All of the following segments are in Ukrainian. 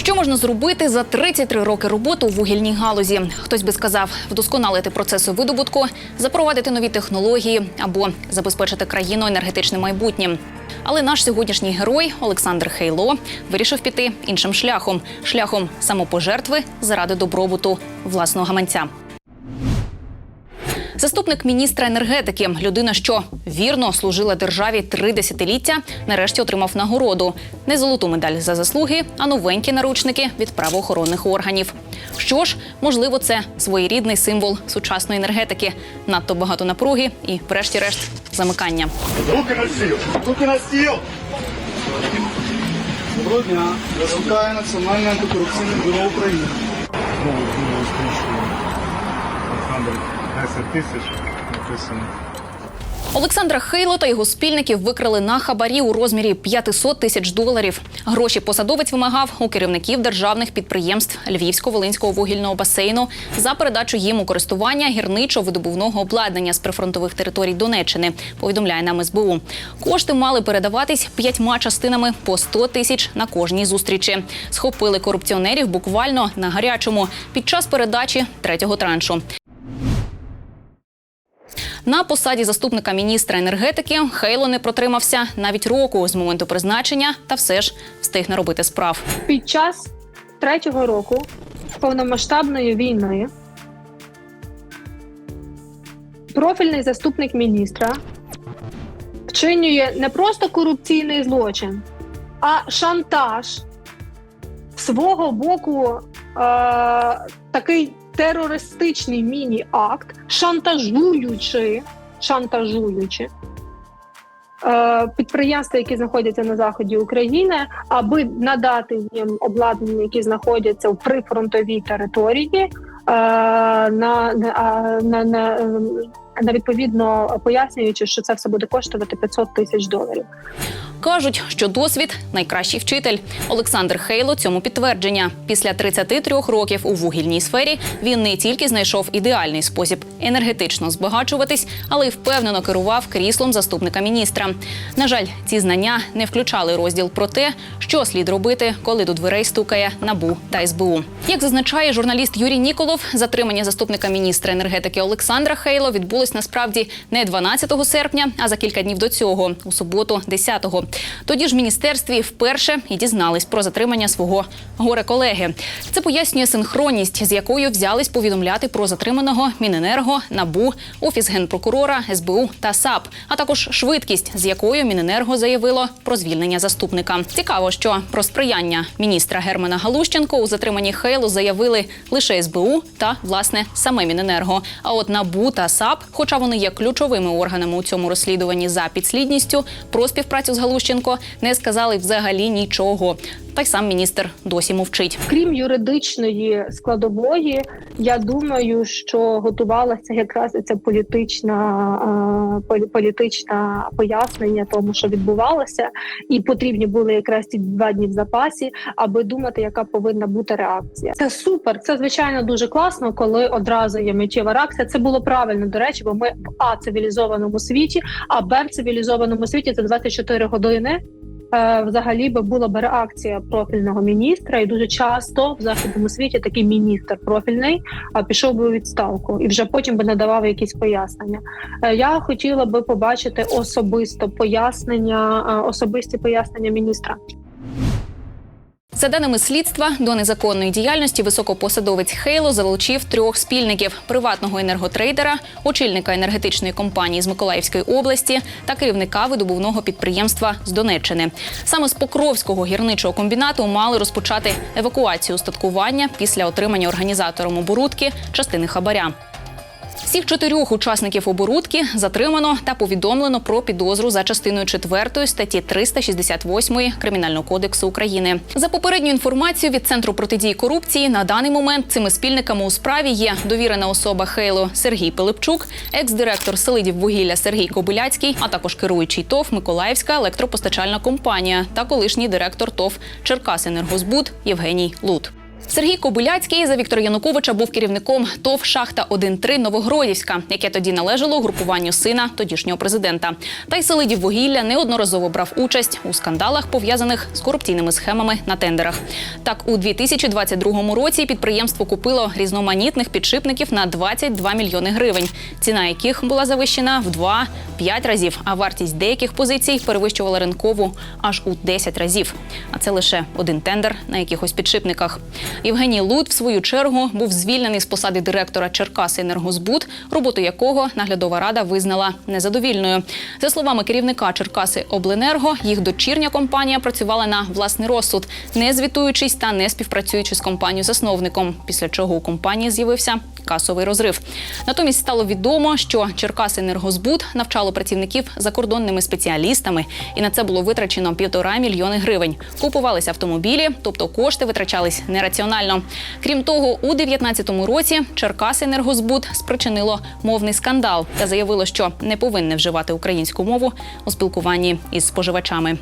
Що можна зробити за 33 роки роботи у вугільній галузі? Хтось би сказав, вдосконалити процеси видобутку, запровадити нові технології або забезпечити країну енергетичним майбутнім. Але наш сьогоднішній герой Олександр Хейло вирішив піти іншим шляхом шляхом самопожертви заради добробуту власного гаманця. Заступник міністра енергетики, людина, що вірно служила державі три десятиліття, нарешті отримав нагороду не золоту медаль за заслуги, а новенькі наручники від правоохоронних органів. Що ж, можливо, це своєрідний символ сучасної енергетики, надто багато напруги і, врешті-решт, замикання. Руки на стіл! Руки на стіл! Доброго дня. Я шукаю Національне антикорупційне бюро України. Олександр, 10 тисяч написано. Олександра Хейло та його спільників викрали на хабарі у розмірі 500 тисяч доларів. Гроші посадовець вимагав у керівників державних підприємств Львівсько-Волинського вугільного басейну за передачу їм у користування гірничо-видобувного обладнання з прифронтових територій Донеччини. Повідомляє нам СБУ. Кошти мали передаватись п'ятьма частинами по 100 тисяч на кожній зустрічі. Схопили корупціонерів буквально на гарячому під час передачі третього траншу. На посаді заступника міністра енергетики Хейло не протримався навіть року з моменту призначення та все ж встиг наробити справ. під час третього року повномасштабної війни профільний заступник міністра вчинює не просто корупційний злочин, а шантаж свого боку е- такий терористичний міні-акт, шантажуючи, шантажуючи е, підприємства, які знаходяться на заході України, аби надати їм обладнання, які знаходяться в прифронтовій території, е, на, на, на, на, відповідно пояснюючи, що це все буде коштувати 500 тисяч доларів. Кажуть, що досвід найкращий вчитель. Олександр Хейло цьому підтвердження. Після 33 років у вугільній сфері він не тільки знайшов ідеальний спосіб енергетично збагачуватись, але й впевнено керував кріслом заступника міністра. На жаль, ці знання не включали розділ про те, що слід робити, коли до дверей стукає набу та СБУ. Як зазначає журналіст Юрій Ніколов, затримання заступника міністра енергетики Олександра Хейло відбулось насправді не 12 серпня, а за кілька днів до цього, у суботу, 10-го. Тоді ж в міністерстві вперше і дізнались про затримання свого горе-колеги. Це пояснює синхронність, з якою взялись повідомляти про затриманого Міненерго, НАБУ, Офіс генпрокурора, СБУ та САП, а також швидкість, з якою Міненерго заявило про звільнення заступника. Цікаво, що про сприяння міністра Германа Галущенко у затриманні Хейлу заявили лише СБУ та власне саме Міненерго. А от НАБУ та САП, хоча вони є ключовими органами у цьому розслідуванні за підслідністю, про співпрацю з Галущенко не сказали взагалі нічого. Та й сам міністр досі мовчить. Крім юридичної складової, я думаю, що готувалася якраз ця політична полі- політична пояснення тому, що відбувалося, і потрібні були якраз ці два дні в запасі, аби думати, яка повинна бути реакція. Це супер. Це звичайно дуже класно, коли одразу є миттєва реакція. Це було правильно до речі, бо ми в а цивілізованому світі, а б в цивілізованому світі за 24 години взагалі би була б реакція профільного міністра, і дуже часто в західному світі такий міністр профільний а пішов би у відставку і вже потім би надавав якісь пояснення. Е, Я хотіла би побачити особисто пояснення, е, особисті пояснення міністра. За даними слідства, до незаконної діяльності високопосадовець Хейло залучив трьох спільників: приватного енерготрейдера, очільника енергетичної компанії з Миколаївської області та керівника видобувного підприємства з Донеччини. Саме з Покровського гірничого комбінату мали розпочати евакуацію устаткування після отримання організатором оборудки частини хабаря. Всіх чотирьох учасників оборудки затримано та повідомлено про підозру за частиною 4 статті 368 Кримінального кодексу України. За попередню інформацію від центру протидії корупції на даний момент цими спільниками у справі є довірена особа Хейло Сергій Пилипчук, екс-директор Селидів вугілля Сергій Кобиляцький, а також керуючий ТОВ Миколаївська електропостачальна компанія та колишній директор ТОВ Черкасенергозбуд Євгеній Лут. Сергій Кобиляцький за Віктора Януковича був керівником ТОВ Шахта 1-3 Новогродівська, яке тоді належало групуванню сина тодішнього президента. Та й Селидів вугілля неодноразово брав участь у скандалах, пов'язаних з корупційними схемами на тендерах. Так, у 2022 році підприємство купило різноманітних підшипників на 22 мільйони гривень, ціна яких була завищена в 2-5 разів, а вартість деяких позицій перевищувала ринкову аж у 10 разів. А це лише один тендер на якихось підшипниках. Євгеній Лут, в свою чергу, був звільнений з посади директора Черкаси Енергозбут, роботу якого наглядова рада визнала незадовільною. За словами керівника Черкаси Обленерго, їх дочірня компанія працювала на власний розсуд, не звітуючись та не співпрацюючи з компанією засновником. Після чого у компанії з'явився касовий розрив. Натомість стало відомо, що Черкаси Енергозбуд навчало працівників закордонними спеціалістами, і на це було витрачено півтора мільйони гривень. Купувалися автомобілі, тобто кошти витрачались нераціонально. Крім того, у 2019 році Черкаси Енергозбуд спричинило мовний скандал та заявило, що не повинне вживати українську мову у спілкуванні із споживачами.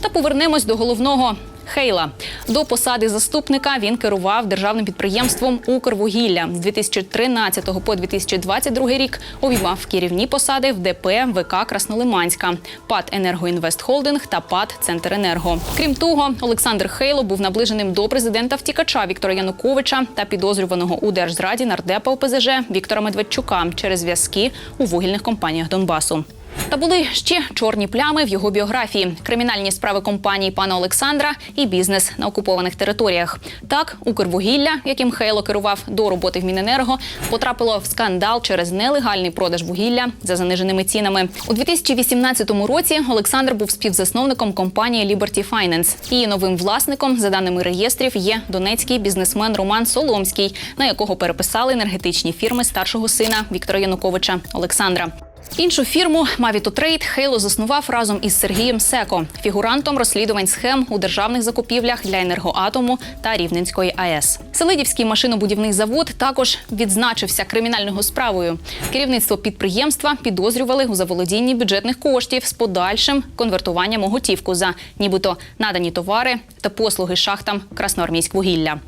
Та повернемось до головного. Хейла до посади заступника він керував державним підприємством Укрвугілля з 2013 по 2022 рік. Обіймав керівні посади в ДП ВК Краснолиманська, ПАД «Енергоінвест Холдинг» та ПАД «Центренерго». Крім того, Олександр Хейло був наближеним до президента втікача Віктора Януковича та підозрюваного у держзраді нардепа ОПЗЖ Віктора Медведчука через зв'язки у вугільних компаніях Донбасу. Та були ще чорні плями в його біографії: кримінальні справи компанії пана Олександра і бізнес на окупованих територіях. Так, Укрвугілля, яким Хейло керував до роботи в Міненерго, потрапило в скандал через нелегальний продаж вугілля за заниженими цінами. У 2018 році Олександр був співзасновником компанії Liberty Finance. Її новим власником, за даними реєстрів, є донецький бізнесмен Роман Соломський, на якого переписали енергетичні фірми старшого сина Віктора Януковича Олександра. Іншу фірму Mavito Trade Хейло заснував разом із Сергієм Секо, фігурантом розслідувань схем у державних закупівлях для енергоатому та Рівненської АЕС. Селидівський машинобудівний завод також відзначився кримінальною справою. Керівництво підприємства підозрювали у заволодінні бюджетних коштів з подальшим конвертуванням у готівку за нібито надані товари та послуги шахтам Красноармійськвугілля.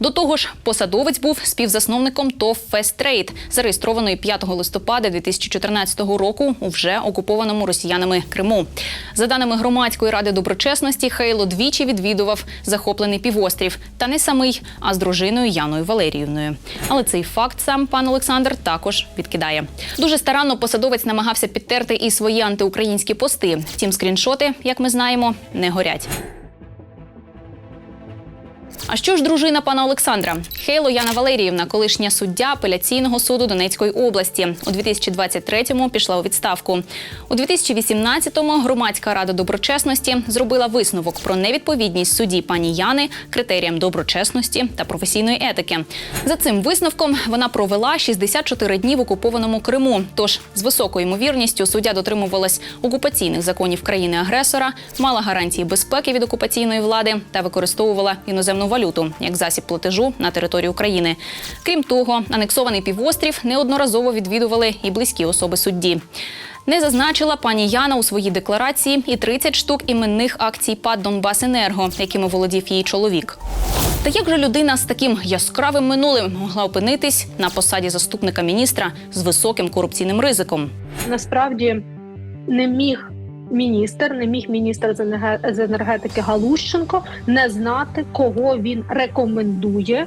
До того ж, посадовець був співзасновником ТОВ «Фесттрейд», зареєстрованої 5 листопада 2014 року у вже окупованому росіянами Криму. За даними громадської ради доброчесності, Хейло двічі відвідував захоплений півострів, та не самий, а з дружиною Яною Валеріївною. Але цей факт сам пан Олександр також відкидає. Дуже старанно посадовець намагався підтерти і свої антиукраїнські пости. Втім, скріншоти, як ми знаємо, не горять. А що ж дружина пана Олександра? Хейло Яна Валеріївна, колишня суддя апеляційного суду Донецької області. У 2023-му пішла у відставку. У 2018-му громадська рада доброчесності зробила висновок про невідповідність судді пані Яни критеріям доброчесності та професійної етики. За цим висновком вона провела 64 дні в окупованому Криму. Тож з високою ймовірністю суддя дотримувалась окупаційних законів країни-агресора, мала гарантії безпеки від окупаційної влади та використовувала іноземну валюту як засіб платежу на території України. Крім того, анексований півострів неодноразово відвідували і близькі особи судді. Не зазначила пані Яна у своїй декларації і 30 штук іменних акцій ПАД «Донбасенерго», якими володів її чоловік. Та як же людина з таким яскравим минулим могла опинитись на посаді заступника міністра з високим корупційним ризиком? насправді не міг міністр, не міг міністр з енерге- енергетики Галущенко не знати, кого він рекомендує.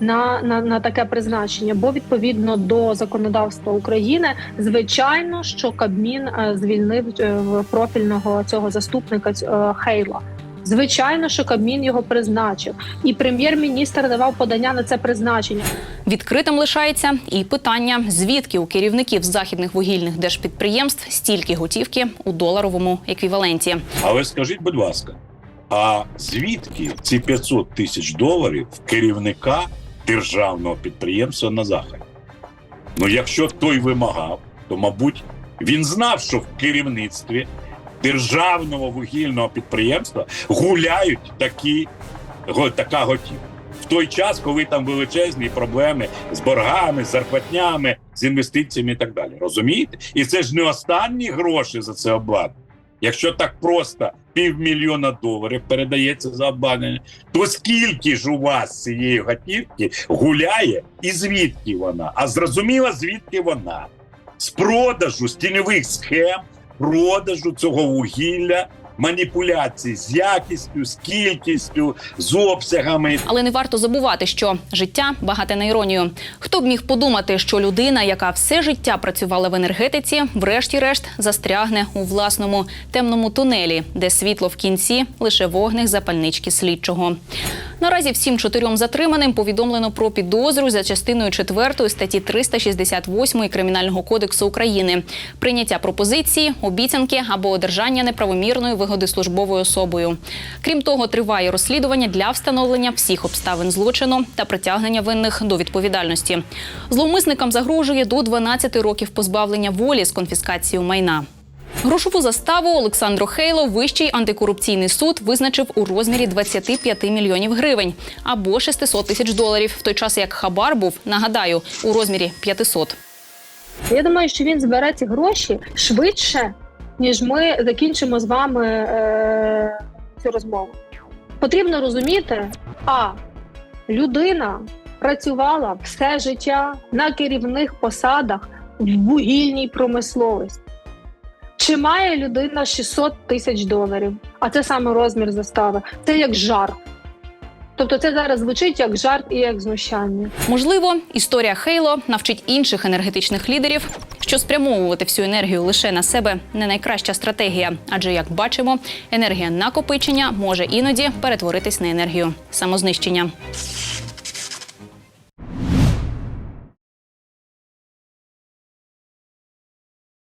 На, на, на таке призначення, бо відповідно до законодавства України, звичайно, що Кабмін е, звільнив е, профільного цього заступника е, Хейла. Звичайно, що Кабмін його призначив, і прем'єр-міністр давав подання на це призначення. Відкритим лишається і питання, звідки у керівників західних вугільних держпідприємств стільки готівки у доларовому еквіваленті. Але скажіть, будь ласка, а звідки ці 500 тисяч доларів в керівника державного підприємства на заході? Ну, якщо той вимагав, то мабуть він знав, що в керівництві державного вугільного підприємства гуляють такі, така готівка. В той час, коли там величезні проблеми з боргами, з зарплатнями, з інвестиціями і так далі. Розумієте? І це ж не останні гроші за це обладнання. Якщо так просто півмільйона доларів передається за обладнання, то скільки ж у вас цієї готівки гуляє і звідки вона? А зрозуміло, звідки вона? З продажу, з тіньових схем, продажу цього вугілля, маніпуляцій з якістю, з кількістю, з обсягами Але не варто забувати, що життя багате на іронію. Хто б міг подумати, що людина, яка все життя працювала в енергетиці, врешті-решт застрягне у власному темному тунелі, де світло в кінці лише вогник запальнички слідчого. Наразі всім чотирьом затриманим повідомлено про підозру за частиною 4 статті 368 Кримінального кодексу України, прийняття пропозиції, обіцянки або одержання неправомірної вигоди службовою особою. Крім того, триває розслідування для встановлення всіх обставин злочину та притягнення винних до відповідальності. Зловмисникам загрожує до 12 років позбавлення волі з конфіскацією майна. Грошову заставу Олександру Хейло Вищий антикорупційний суд визначив у розмірі 25 мільйонів гривень або 600 тисяч доларів, в той час як хабар був, нагадаю, у розмірі 500. Я думаю, що він збере ці гроші швидше, ніж ми закінчимо з вами е- цю розмову. Потрібно розуміти, а людина працювала все життя на керівних посадах в вугільній промисловості. Чи має людина 600 тисяч доларів? А це саме розмір застави. Це як жарт. Тобто це зараз звучить як жарт і як знущання. Можливо, історія Хейло навчить інших енергетичних лідерів, що спрямовувати всю енергію лише на себе не найкраща стратегія. Адже, як бачимо, енергія накопичення може іноді перетворитись на енергію самознищення.